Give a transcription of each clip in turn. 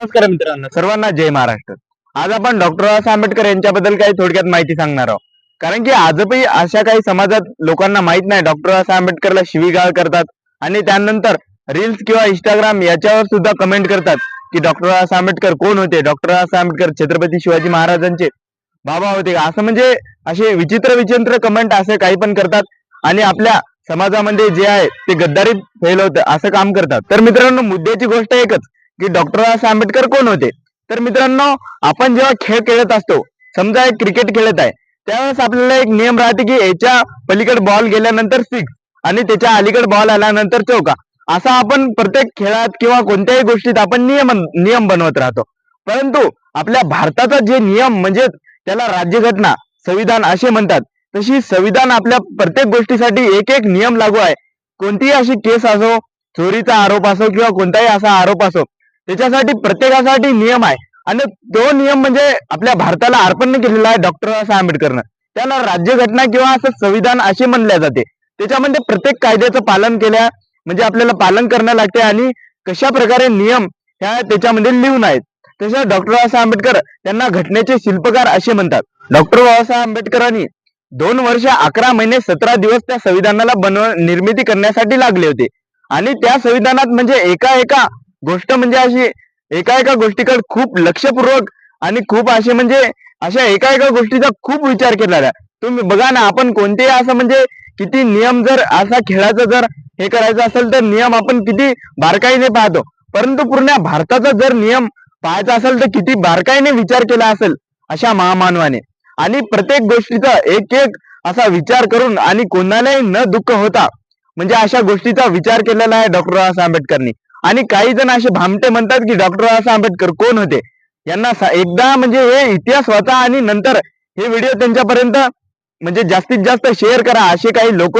नमस्कार मित्रांनो सर्वांना जय महाराष्ट्र. आज आपण डॉक्टर बाबासाहेब आंबेडकर यांच्याबद्दल काही थोडक्यात माहिती सांगणार आहोत. कारण की आजही अशा काही समाजात लोकांना माहीत नाही डॉक्टर बाबासाहेब आंबेडकरला शिवीगाळ करतात आणि त्यानंतर रील्स किंवा इंस्टाग्राम याच्यावर सुद्धा कमेंट करतात की डॉक्टर बाबासाहेब आंबेडकर कोण होते? डॉक्टर बाबासाहेब आंबेडकर छत्रपती शिवाजी महाराजांचे बाबा होते का? असं म्हणजे असे विचित्र विचित्र कमेंट असे काही पण करतात आणि आपल्या समाजामध्ये जे आहे ते गद्दारीत फैलवतं असं काम करतात. तर मित्रांनो मुद्द्याची गोष्ट एकच. की डॉक्टर बाबासाहेब आंबेडकर कोण होते? तर मित्रांनो आपण जेव्हा खेळ खेळत असतो समजा एक क्रिकेट खेळत आहे त्यावेळेस आपल्याला एक नियम राहते की याच्या पलीकडे बॉल गेल्यानंतर सिक्स आणि त्याच्या अलीकडे बॉल आल्यानंतर चौका. असा आपण प्रत्येक खेळात किंवा कोणत्याही गोष्टीत आपण नियम नियम बनवत राहतो. परंतु आपल्या भारताचा जे नियम म्हणजे त्याला राज्यघटना संविधान असे म्हणतात. तशी संविधान आपल्या प्रत्येक गोष्टीसाठी एक एक नियम लागू आहे. कोणतीही अशी केस असो चोरीचा आरोप असो किंवा कोणताही असा आरोप असो त्याच्यासाठी प्रत्येकासाठी नियम आहे. आणि तो नियम म्हणजे आपल्या भारताला अर्पण केलेला आहे डॉक्टर बाबासाहेब आंबेडकरनं. त्याला राज्यघटना किंवा असं संविधान असे म्हणले जाते. त्याच्यामध्ये प्रत्येक कायद्याचं पालन केल्या म्हणजे आपल्याला पालन करणं लागते आणि कशा प्रकारे नियम ह्या त्याच्यामध्ये लिहून आहेत. तसं डॉक्टर बाबासाहेब आंबेडकर त्यांना घटनेचे शिल्पकार असे म्हणतात. डॉक्टर बाबासाहेब आंबेडकरांनी दोन वर्ष अकरा महिने सतरा दिवस त्या संविधानाला बनव निर्मिती करण्यासाठी लागले होते. आणि त्या संविधानात म्हणजे एका एका गोष्ट म्हणजे अशी एका एका गोष्टीकडे खूप लक्षपूर्वक आणि खूप असे म्हणजे अशा एका एका गोष्टीचा खूप विचार केलेला आहे तुम्ही बघा ना आपण कोणतेही असं म्हणजे किती नियम जर असा खेळाचा जर हे करायचं असेल तर नियम आपण किती बारकाईने पाहतो. परंतु पूर्ण भारताचा जर नियम पाहायचा असेल तर किती बारकाईने विचार केला असेल अशा महामानवाने. आणि प्रत्येक गोष्टीचा एक एक असा विचार करून आणि कोणालाही न दुःख होता म्हणजे अशा गोष्टीचा विचार केलेला आहे डॉक्टर बाबासाहेब आंबेडकरनी. आणि काही जण असे भामटे म्हणतात की डॉक्टर बाबासाहेब आंबेडकर कोण होते? यांना एकदा म्हणजे हे इतिहास वाचा आणि नंतर हे व्हिडिओ त्यांच्यापर्यंत म्हणजे जास्तीत जास्त शेअर करा. असे काही लोक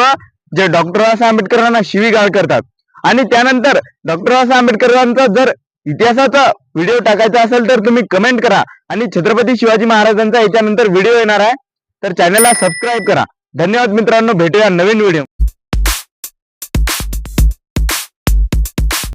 जे डॉक्टर बाबासाहेब आंबेडकरांना शिवीगाळ करतात. आणि त्यानंतर डॉक्टर बाबासाहेब आंबेडकरांचा जर इतिहासाचा व्हिडिओ टाकायचा असेल तर तुम्ही कमेंट करा. आणि छत्रपती शिवाजी महाराजांचा याच्यानंतर व्हिडिओ येणार आहे. तर चॅनलला सबस्क्राईब करा. धन्यवाद मित्रांनो. भेटूया नवीन व्हिडिओ